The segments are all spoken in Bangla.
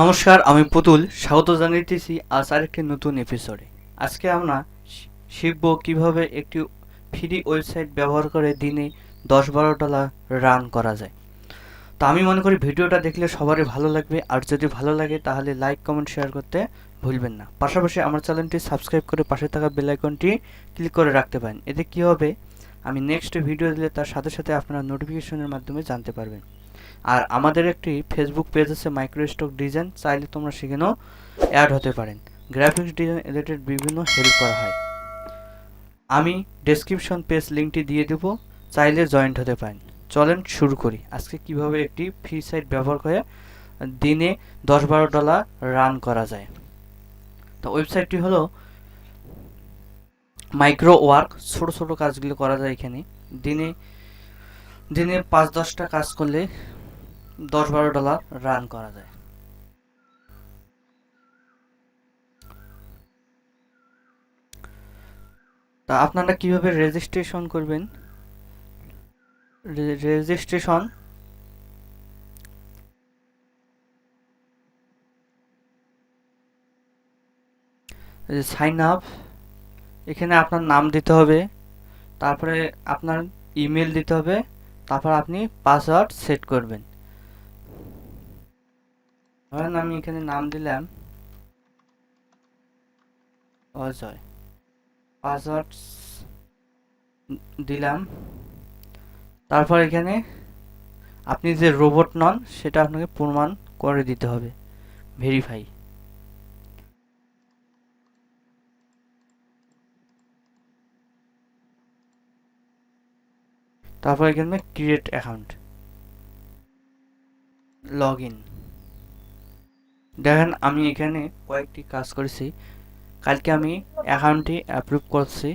নমস্কার, আমি পুতুল। স্বাগত জানাইতেছি আজ আরেকটি নতুন এপিসোডে আজকে আমরা শিখব কীভাবে একটি ফ্রি ওয়েবসাইট ব্যবহার করে দিনে দশ বারো ডলার রান করা যায়। তো আমি মনে করি ভিডিওটা দেখলে সবারই ভালো লাগবে। আর যদি ভালো লাগে তাহলে লাইক কমেন্ট শেয়ার করতে ভুলবেন না। পাশাপাশি আমার চ্যানেলটি সাবস্ক্রাইব করে পাশে থাকা বেল আইকনটি ক্লিক করে রাখতে পারেন। এতে কি হবে? আমি নেক্সট ভিডিও দিলে তার সাথে সাথে আপনারা নোটিফিকেশনের মাধ্যমে জানতে পারবেন। আর আমাদের একটি ফেসবুক পেজ আছে মাইক্রোস্টক ডিজাইন চাইলে তোমরা সেখানেও অ্যাড হতে পারেন। গ্রাফিক্স ডিজাইন রিলেটেড বিভিন্ন হেল্প করা হয়। আমি ডেসক্রিপশন পেজ লিঙ্কটি দিয়ে দেবো, চাইলে জয়েন্ট হতে পারেন। চলেন শুরু করি। আজকে কীভাবে একটি ফ্রি সাইট ব্যবহার করে দিনে দশ বারো ডলার রান করা যায়। তো ওয়েবসাইটটি হলো মাইক্রো ওয়ার্ক ছোট ছোট কাজগুলো করা যায় এখানে। দিনে দিনে পাঁচ দশটা কাজ করলে দশ বারো ডলার রান করা যায়। তা আপনারা কীভাবে রেজিস্ট্রেশন করবেন? রেজিস্ট্রেশন সাইন আপ এখানে আপনার নাম দিতে হবে, তারপরে আপনার ইমেল দিতে হবে, তারপর আপনি পাসওয়ার্ড সেট করবেন। ধরেন আমি এখানে নাম দিলাম অজয়। পাসওয়ার্ড দিলাম। তারপর এখানে আপনি যে রোবট নন, সেটা আপনাকে প্রমাণ করে দিতে হবে। ভেরিফাই তারপর এখানে ক্রিয়েট অ্যাকাউন্ট লগ ইন দেখেন, আমি এখানে কয়েকটি কাজ করেছি। কালকে আমি অ্যাকাউন্টটি অ্যাপ্রুভ করছি।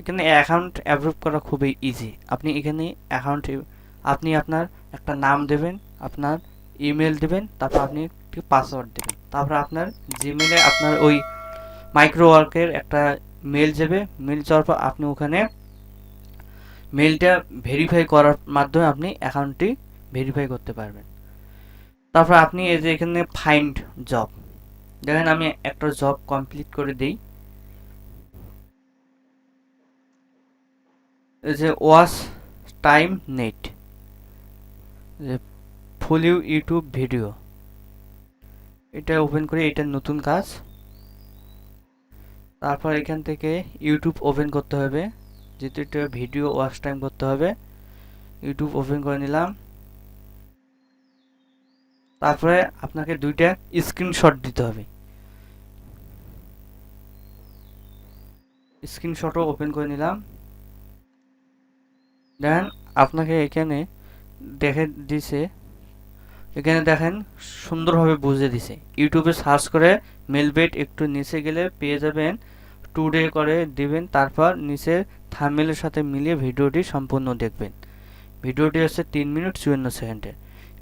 এখানে অ্যাকাউন্ট অ্যাপ্রুভ করা খুবই ইজি আপনি এখানে অ্যাকাউন্ট আপনি আপনার একটা নাম দেবেন, আপনার ইমেল দেবেন, তারপর আপনি একটি পাসওয়ার্ড দেবেন। তারপর আপনার জিমেলে আপনার ওই মাইক্রো ওয়ার্কের একটা মেল যাবে। মেল যাওয়ার পর আপনি ওখানে মেলটা ভেরিফাই করার মাধ্যমে আপনি অ্যাকাউন্টটি ভেরিফাই করতে পারবেন। তারপর আপনি এই যে এখানে ফাইন্ড জব দেখেন আমি একটা জব কমপ্লিট করে দিই। এই যে ওয়াচ টাইম নেট যে ফুল ইউ ইউটিউব ভিডিও, এটা ওপেন করে, এটা নতুন কাজ। তারপর এখান থেকে ইউটিউব ওপেন করতে হবে, যেহেতু এটা ভিডিও, ওয়াচ টাইম করতে হবে। ইউটিউব ওপেন করে নিলাম। তারপরে আপনাকে দুইটা স্ক্রিনশট দিতে হবে। স্ক্রিনশটও ওপেন করে নিলাম। দেখেন আপনাকে এখানে দেখে দিছে, এখানে দেখেন সুন্দরভাবে বুঝে দিছে। ইউটিউবে সার্চ করে মেলবেট একটু নিচে গেলে পেয়ে যাবেন। টুডে করে দিবেন, তারপর নিচে থামেলের সাথে মিলিয়ে ভিডিওটি সম্পূর্ণ দেখবেন। ভিডিওটি হচ্ছে তিন মিনিট চুয়ান্ন সেকেন্ডের।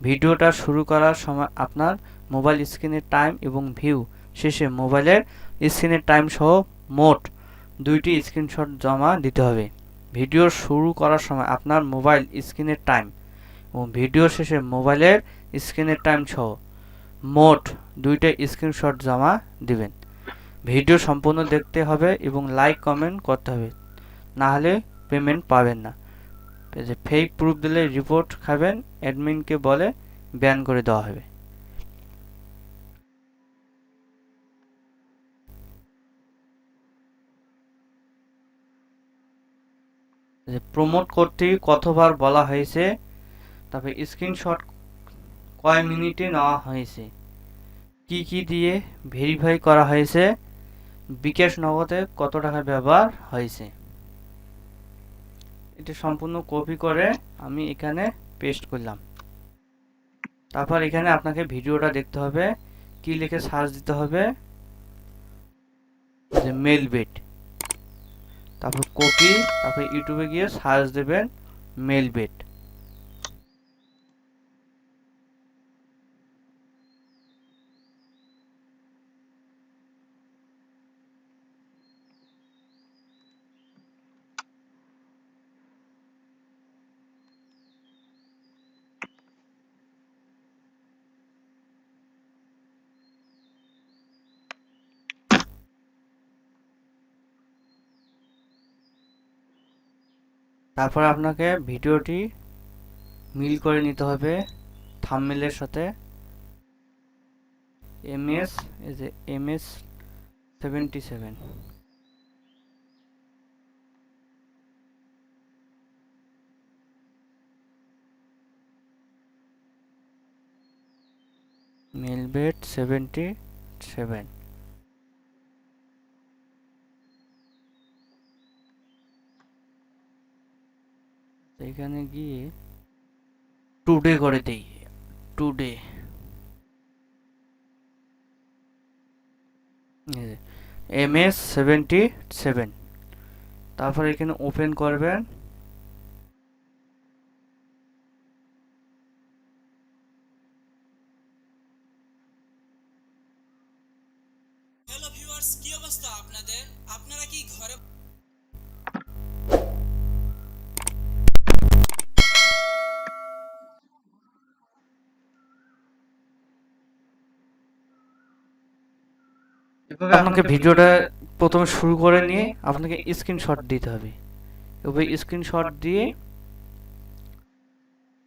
ভিডিওটা শুরু করার সময় আপনার মোবাইল স্ক্রিনের টাইম এবং ভিউ, শেষে মোবাইলের স্ক্রিনের টাইম সহ মোট দুইটি স্ক্রিনশট জমা দিতে হবে। ভিডিও শুরু করার সময় আপনার মোবাইল স্ক্রিনের টাইম এবং ভিডিও শেষে মোবাইলের স্ক্রিনের টাইম সহ মোট দুইটা স্ক্রিনশট জমা দিবেন। ভিডিও সম্পূর্ণ দেখতে হবে এবং লাইক, কমেন্ট করতে হবে। না হলে পেমেন্ট পাবেন না। যে ফেক প্রুফ দিলে রিপোর্ট খাবেন অ্যাডমিনকে বলে ব্যান করে দেওয়া হবে। যে প্রমোট করতে কতবার বলা হয়েছে, তারপরে স্ক্রিনশট কয় মিনিটে নেওয়া হয়েছে, কি কি দিয়ে ভেরিফাই করা হয়েছে, বিকাশ নগদে কত টাকা ব্যবহার হয়েছে। এটা সম্পূর্ণ কপি করে আমি এখানে পেস্ট করলাম। তারপর এখানে আপনাকে ভিডিওটা দেখতে হবে, কি লিখে সার্চ দিতে হবে? যে মেল বেড তারপর কপি তারপর ইউটিউবে গিয়ে সার্চ দেবেন মেল তারপর আপনাকে ভিডিওটি মিল করে নিতে হবে থাম্বনেলের সাথে। এম এমএস, এই যে এমএস সেভেন্টি সেভেন। মিলবেট সেভেন্টি সেভেন। এখানে গিয়ে টুডে করে দেই। Today M S seventy seven তারপর এখানে ওপেন করবেন। আপনাকে ভিডিওটা প্রথমে শুরু করে নিয়ে আপনাকে স্ক্রিনশট দিতে হবে। এভাবে স্ক্রিনশট দিয়ে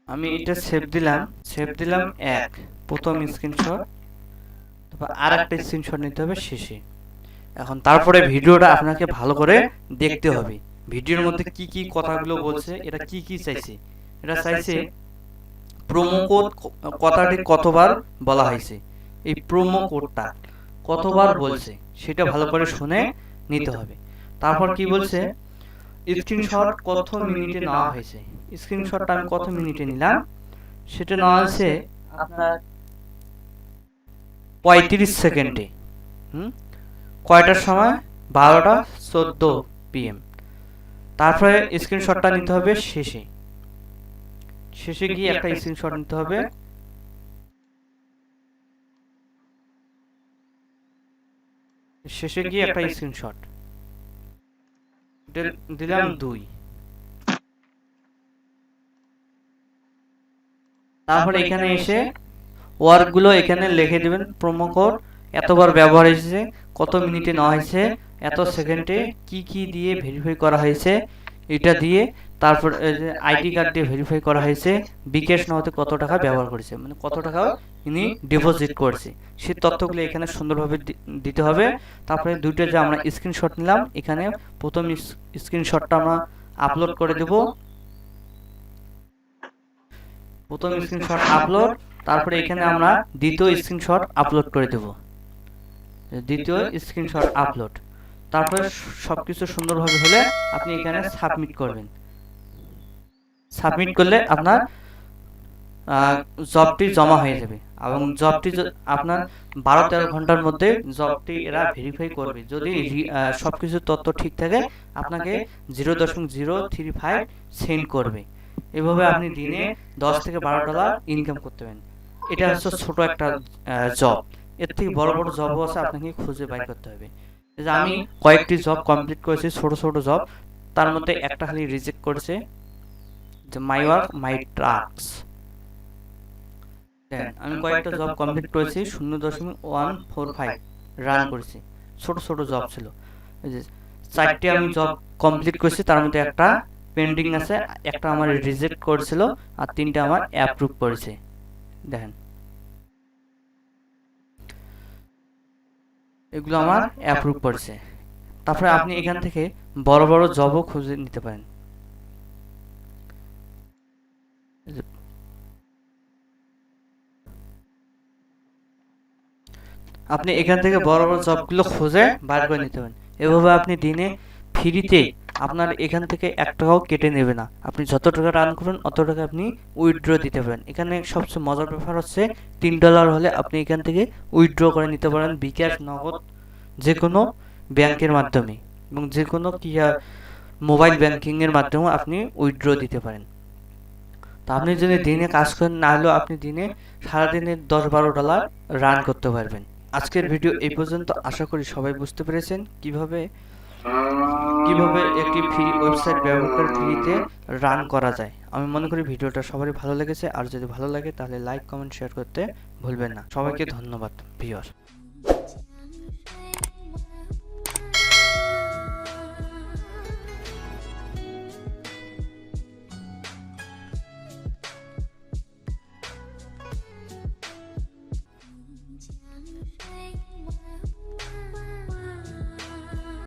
আমি এটা সেভ দিলাম। সেভ দিলাম এক। প্রথম স্ক্রিনশট তারপর আর একটা স্ক্রিনশট নিতে হবে শেষে। এখন তারপরে ভিডিওটা আপনাকে ভালো করে দেখতে হবে। ভিডিওর মধ্যে কি কি কথাগুলো বলছে এটা কি কি চাইছে? এটা চাইছে প্রোমো কোড কথাটি কতবার বলা হয়েছে? এই প্রোমো কোডটা কতবার বলছে সেটা ভালো করে শুনে নিতে হবে। তারপর কি বলছে? স্ক্রিনশট কত মিনিটে নেওয়া হয়েছে? স্ক্রিনশটটা আমি কত মিনিটে নিলাম? সেটা নেওয়া হয়েছে আপনার পঁয়ত্রিশ সেকেন্ডে। হুম? কয়টার সময়? বারোটা চোদ্দ পিএম তারপরে স্ক্রিনশটটা নিতে হবে শেষে। শেষে। গিয়ে একটা স্ক্রিনশট নিতে হবে। শেষে গিয়ে একটা স্ক্রিনশট দিলাম দুই। তারপরে এখানে এসে ওয়ার্কগুলো এখানে লিখে দেবেন প্রোমো কোড এতবার ব্যবহার হয়েছে কত মিনিটে নেওয়া হয়েছে এত সেকেন্ডে কি কি দিয়ে ভেরিফাই করা হয়েছে এটা দিয়ে তারপর আইডি কার্ড দিয়ে ভেরিফাই করা হয়েছে বিকাশ নগদে কত টাকা ব্যবহার করেছে? মানে কত টাকা ইনি ডিপোজিট করেছে। সেই তথ্যগুলো এখানে সুন্দরভাবে দিতে হবে। তারপরে দুইটা যে আমরা স্ক্রিনশট নিলাম এখানে প্রথম স্ক্রিনশটটা আমরা আপলোড করে দেব। প্রথম স্ক্রিনশট আপলোড তারপরে এখানে আমরা দ্বিতীয় স্ক্রিনশট আপলোড করে দেব। দ্বিতীয় স্ক্রিনশট আপলোড তারপরে সবকিছু সুন্দরভাবে হলে আপনি এখানে সাবমিট করবেন। সাবমিট করলে আপনার জবটি জমা হয়ে যাবে। এবং জবটি আপনার বারো তেরো ঘণ্টার মধ্যে জবটি এরা ভেরিফাই করবে। যদি আহ, সবকিছু তথ্য ঠিক থাকে আপনাকে জিরো দশমিক জিরো থ্রি ফাইভ সেন্ড করবে। এভাবে আপনি দিনে দশ থেকে বারো ডলার ইনকাম করতে পারেন। এটা হচ্ছে ছোট একটা জব এর থেকে বড় বড় জবও আছে আপনাকে খুঁজে বাই করতে হবে। যে আমি কয়েকটি জব কমপ্লিট করেছি ছোট ছোট জব তার মধ্যে একটা খালি রিজেক্ট করেছে। যে মাই ওয়ার্ক মাই ট্রাক্স আমি কয়েকটা জব কমপ্লিট করেছি শূন্য দশমিক ওয়ান ফোর ফাইভ রান করেছি। ছোট ছোট জব ছিল। যে চারটি আমি জব কমপ্লিট করেছি তার মধ্যে একটা পেন্ডিং আছে একটা আমার রিজেক্ট করেছিল আর তিনটা আমার অ্যাপ্রুভ করেছে। দেখেন। এগুলো আমার অ্যাপ্রুভ করেছে। তারপরে আপনি এখান থেকে বড় বড় জবও খুঁজে নিতে পারেন। আপনি এখান থেকে বড় বড় জবগুলো খুঁজে বার করে নিতে পারেন। এভাবে আপনি দিনে ফ্রিতে আপনার এখান থেকে এক টাকাও কেটে নেবে না। আপনি যত টাকা রান করবেন অত টাকা আপনি উইথড্র দিতে পারেন। এখানে সবচেয়ে মজার ব্যাপার হচ্ছে তিন ডলার হলে আপনি এখান থেকে উইথড্র করে নিতে পারেন বিকাশ নগদ যে কোনো ব্যাংকের মাধ্যমে এবং যে কোনো কি মোবাইল ব্যাংকিংয়ের মাধ্যমেও আপনি উইথড্র দিতে পারেন। আপনি যদি দিনে কাজ করেন না হলেও আপনি দিনে সারাদিনে দশ বারো ডলার রান করতে পারবেন। আজকের ভিডিও এই পর্যন্ত। আশা করি সবাই বুঝতে পেরেছেন কীভাবে কীভাবে একটি ফ্রি ওয়েবসাইট ব্যবহার করে ফ্রিতে রান করা যায়। আমি মনে করি ভিডিওটা সবারই ভালো লেগেছে। আর যদি ভালো লাগে তাহলে লাইক কমেন্ট শেয়ার করতে ভুলবেন না। সবাইকে ধন্যবাদ ভিউয়ার